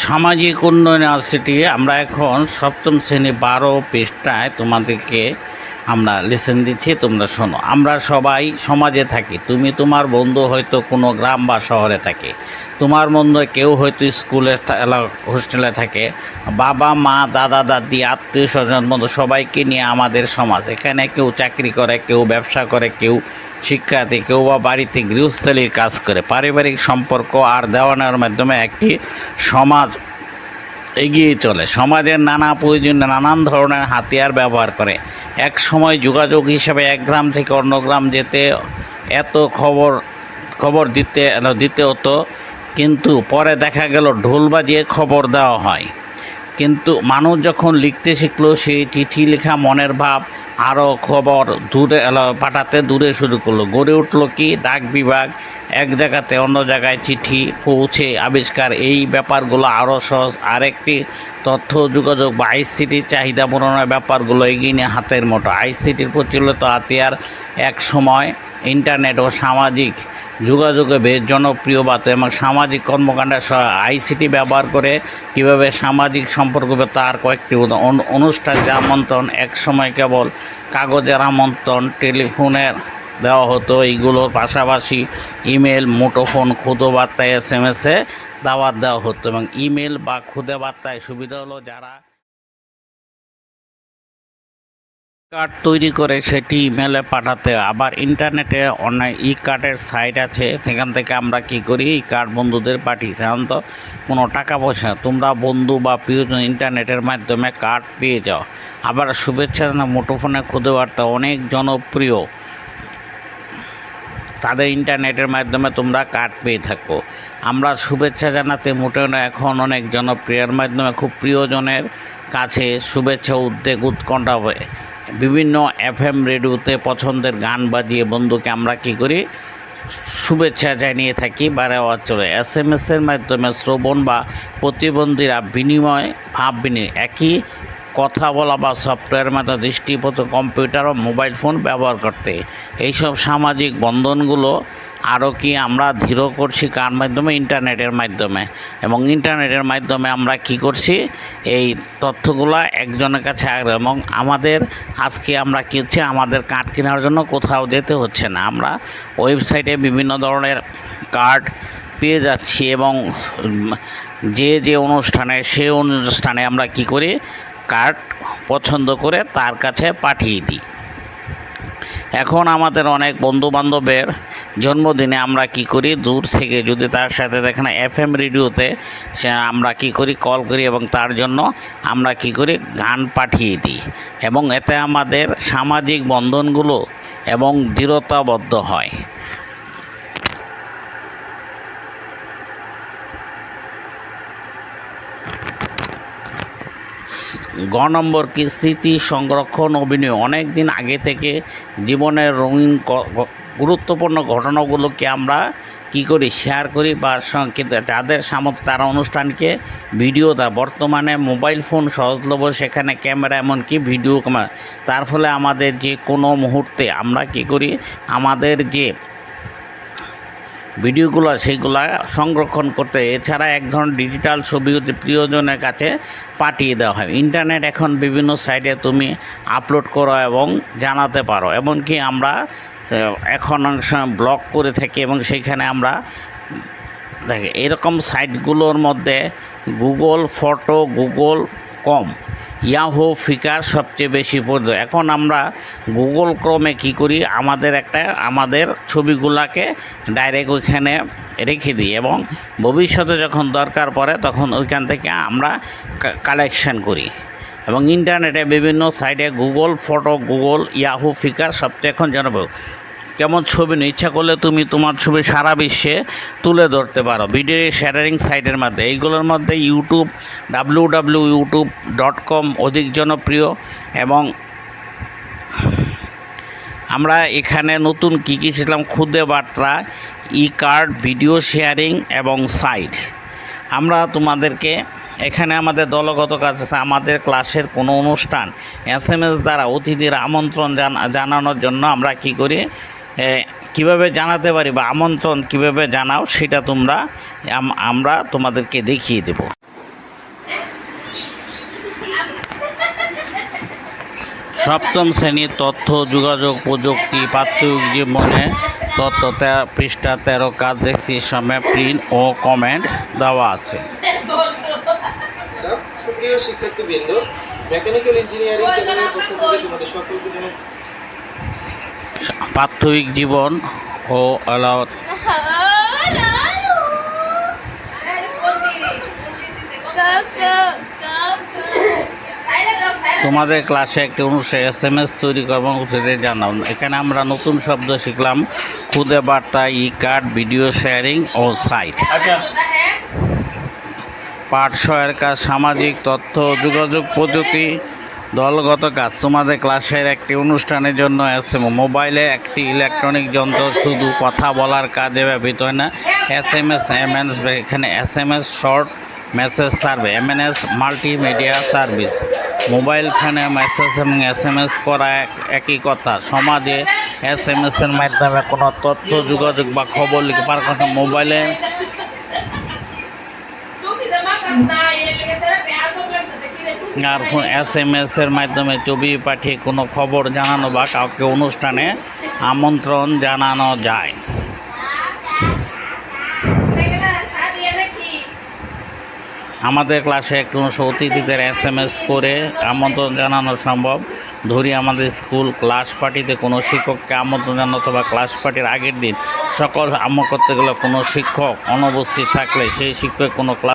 সামাজিক উন্নয়ন ইউনিভার্সিটি আমরা এখন সপ্তম শ্রেণি বারো পৃষ্ঠায় তোমাদেরকে আমরা লেসেন দিচ্ছি, তোমরা শোনো। আমরা সবাই সমাজে থাকি। তুমি তোমার বন্ধু হয়তো কোনো গ্রাম বা শহরে থাকে। তোমার বন্ধু কেউ হয়তো স্কুলে হোস্টেলে থাকে। বাবা, মা, দাদা, দাদি, আত্মীয় স্বজন, বন্ধু, সবাইকে নিয়ে আমাদের সমাজ। এখানে কেউ চাকরি করে, কেউ ব্যবসা করে, কেউ শিক্ষার্থী, কেউ বা বাড়িতে গৃহস্থলীর কাজ করে। পারিবারিক সম্পর্ক আর দেওয়ানোর মাধ্যমে একটি সমাজ এগিয়ে চলে। সমাজের নানা প্রয়োজনে, নানান ধরনের হাতিয়ার ব্যবহার করে। এক সময় যোগাযোগ হিসাবে এক গ্রাম থেকে অন্য গ্রাম যেতে এত খবর খবর দিতে দিতে হতো। কিন্তু পরে দেখা গেল ঢোল বাজিয়ে খবর দেওয়া হয়। কিন্তু মানুষ যখন লিখতে শিখলো, সেই চিঠি লেখা মনের ভাব আরও খবর দূরে, পাঠাতে দূরে শুরু করল। গড়ে উঠল কি? ডাক বিভাগ এক জায়গাতে অন্য জায়গায় চিঠি পৌঁছে আবিষ্কার। এই ব্যাপারগুলো আরও সহজ। আরেকটি তথ্য যোগাযোগ বা আইসিটির চাহিদা পূরণের ব্যাপারগুলো এগিয়ে নিয়ে হাতের মতো আইসিটির প্রচলিত হাতিয়ার এক সময় ইন্টারনেট ও সামাজিক যোগাযোগে বেশ জনপ্রিয় বাত এবং সামাজিক কর্মকাণ্ডের আইসিটি ব্যবহার করে কীভাবে সামাজিক সম্পর্ক তার কয়েকটি অনুষ্ঠানের আমন্ত্রণ এক সময় কেবল কাগজের আমন্ত্রণ, টেলিফোনের দেওয়া হতো। এইগুলোর পাশাপাশি ইমেল, মুঠোফোন, খুদো বার্তায় এস এম এসে দাওয়াত দেওয়া হতো এবং ইমেল বা খুদে বার্তায় সুবিধা হলো যারা কার্ড তৈরি করে সেটি ইমেলে পাঠাতে। আবার ইন্টারনেটে অনেক ই কার্ডের সাইট আছে, সেখান থেকে আমরা কি করি? ই কার্ড বন্ধুদের পাঠিয়ে, সাধারণত কোনো টাকা পয়সা, তোমরা বন্ধু বা প্রিয়জন ইন্টারনেটের মাধ্যমে কার্ড পেয়ে যাও। আবার শুভেচ্ছা মুঠোফোনে খুদে বার্তা, অনেক জনপ্রিয়। তাদের ইন্টারনেটের মাধ্যমে তোমরা কার্ড পেয়ে থাকো। আমরা শুভেচ্ছা জানাতে মোটেও না, এখন অনেক জনপ্রিয়র মাধ্যমে, খুব প্রিয়জনের কাছে শুভেচ্ছা, উদ্বেগ, উৎকণ্ঠা হয়ে বিভিন্ন এফএম রেডিওতে পছন্দের গান বাজিয়ে বন্ধুকে আমরা কি করি? শুভেচ্ছা জানিয়ে থাকি, বারে অঞ্চলে এস এম এসের মাধ্যমে শ্রবণ বা প্রতিবন্ধীরা বিনিময়, ভাব বিনিময়, একই কথা বলা বা সফটওয়্যার মাধ্যমে দৃষ্টিপথ কম্পিউটার ও মোবাইল ফোন ব্যবহার করতে। এইসব সামাজিক বন্ধনগুলো আরও কি আমরা ধীর করছি কার মাধ্যমে? ইন্টারনেটের মাধ্যমে। এবং ইন্টারনেটের মাধ্যমে আমরা কি করছি? এই তথ্যগুলো একজনের কাছে এবং আমাদের আজকে আমরা কী হচ্ছে? আমাদের কার্ড কেনার জন্য কোথাও যেতে হচ্ছে না। আমরা ওয়েবসাইটে বিভিন্ন ধরনের কার্ড পেয়ে যাচ্ছি এবং যে যে অনুষ্ঠানে, সে অনুষ্ঠানে আমরা কি করি? কার্ড পছন্দ করে তার কাছে পাঠিয়ে দিই। এখন আমাদের অনেক বন্ধু বান্ধবের জন্মদিনে আমরা কি করি? দূর থেকে যদি তার সাথে দেখেন এফ এম রেডিওতে সে আমরা কি করি? কল করি এবং তার জন্য আমরা কি করি? গান পাঠিয়ে দিই এবং এতে আমাদের সামাজিক বন্ধনগুলো এবং দৃঢ়তাবদ্ধ হয়। গ নম্বর কি? স্মৃতি সংরক্ষণ অভিনয়। অনেক দিন আগে থেকে জীবনের রঙিন গুরুত্বপূর্ণ ঘটনাগুলোকে আমরা কি করি? শেয়ার করি বা তাদের সামর্থ্য, তারা অনুষ্ঠানকে ভিডিও দেয়। বর্তমানে মোবাইল ফোন সহজলভ্য, সেখানে ক্যামেরা এমনকি ভিডিও ক্যামেরা তার ফলে আমাদের যে কোনো মুহূর্তে আমরা কি করি? আমাদের যে ভিডিওগুলো সেইগুলো সংরক্ষণ করতে। এছাড়া এক ধরনের ডিজিটাল ছবি প্রিয়জনের কাছে পাঠিয়ে দেওয়া হয়। ইন্টারনেট এখন বিভিন্ন সাইটে তুমি আপলোড করো এবং জানাতে পারো। এমনকি আমরা এখন অনেক ব্লগ করে থাকি এবং সেইখানে আমরা দেখে, এরকম সাইটগুলোর মধ্যে Google photo Google com. Yahoo Flickr সবচেয়ে বেশি পড়তো এখন আমরা গুগল ক্রমে কি করি? আমাদের একটা, আমাদের ছবিগুলাকে ডাইরেক্ট ওইখানে রেখে দিই এবং ভবিষ্যতে যখন দরকার পড়ে তখন ওইখান থেকে আমরা কালেকশন করি। এবং ইন্টারনেটে বিভিন্ন সাইটে Google photo Google, Yahoo Flickr সবচেয়ে এখন জনপ্রিয়। কেমন ছবি নিয়ে ইচ্ছা করলে তুমি তোমার ছবি সারা বিশ্বে তুলে ধরতে পারো। ভিডিও শেয়ারিং সাইটের মধ্যে। এইগুলোর মধ্যে YouTube W W YouTube dot com অধিক জনপ্রিয় এবং আমরা এখানে নতুন কী কী শিখলাম? খুদে বার্তা ই কার্ড ভিডিও শেয়ারিং এবং সাইট আমরা তোমাদেরকে এখানে আমাদের দলগত কাজ আছে। আমাদের ক্লাসের কোনো অনুষ্ঠান এস দ্বারা অতিথির আমন্ত্রণ জানা- জানানোর জন্য আমরা কি করি? কীভাবে জানাতে পারি বা আমন্ত্রণ কীভাবে জানাও, সেটা তোমরা, আম- আমরা তোমাদেরকে দেখিয়ে দেব। সপ্তম শ্রেণির তথ্য, যোগাযোগ, প্রযুক্তি, প্রাত্যহিক জীবনে তথ্য পৃষ্ঠা তেরো, কাজ দেখছি, সময়, প্রিন্ট ও কমেন্ট দেওয়া আছে। শিক্ষার্থীবৃন্দ, মেকানিক্যাল ইঞ্জিনিয়ারিং চ্যানেলের পক্ষ থেকে তোমাদের সকলকে প্রাত্যহিক জীবন ও আলাওয়াত। তোমাদের ক্লাসে একটি অনুষ্ঠানে এস এম এস তৈরি কর্মসূচিতে জানাও। এখানে আমরা নতুন শব্দ শিখলাম খুদে বার্তা ই কার্ড ভিডিও শেয়ারিং ও সাইট। পাঠ সহায়ের কাজ সামাজিক তথ্য যোগাযোগ প্রযুক্তি দলগত কাজ তোমাদের ক্লাসের একটি অনুষ্ঠানের জন্য এস এম মোবাইলে একটি ইলেকট্রনিক যন্ত্র, শুধু কথা বলার কাজে ব্যবহৃত হয় না। S M S, M N এখানে S M S, short message service, M N S, multimedia service. Mobile ফোনে মেসেজ এবং এস এম এস করা এক- একই কথা। সমাজে এস এম এসের মাধ্যমে কোনো তথ্য, যোগাযোগ বা খবর লিখে পার কথা মোবাইলে আর এস এম এস এর মাধ্যমে ছবি পাঠিয়ে কোনো খবর জানানো বা কাউকে অনুষ্ঠানে আমন্ত্রণ জানানো যায়। আমাদের ক্লাসে একটু অতিথিদের এস এম এস করে আমন্ত্রণ জানানো সম্ভব। ধরি আমাদের স্কুল ক্লাস পার্টিতে কোনো শিক্ষককে আমন্ত্রণ জানানো অথবা ক্লাস পার্টির আগের দিন সকল আম করতে গেলে কোনো শিক্ষক অনুপস্থিত থাকলে সেই শিক্ষক কোনো ক্লাস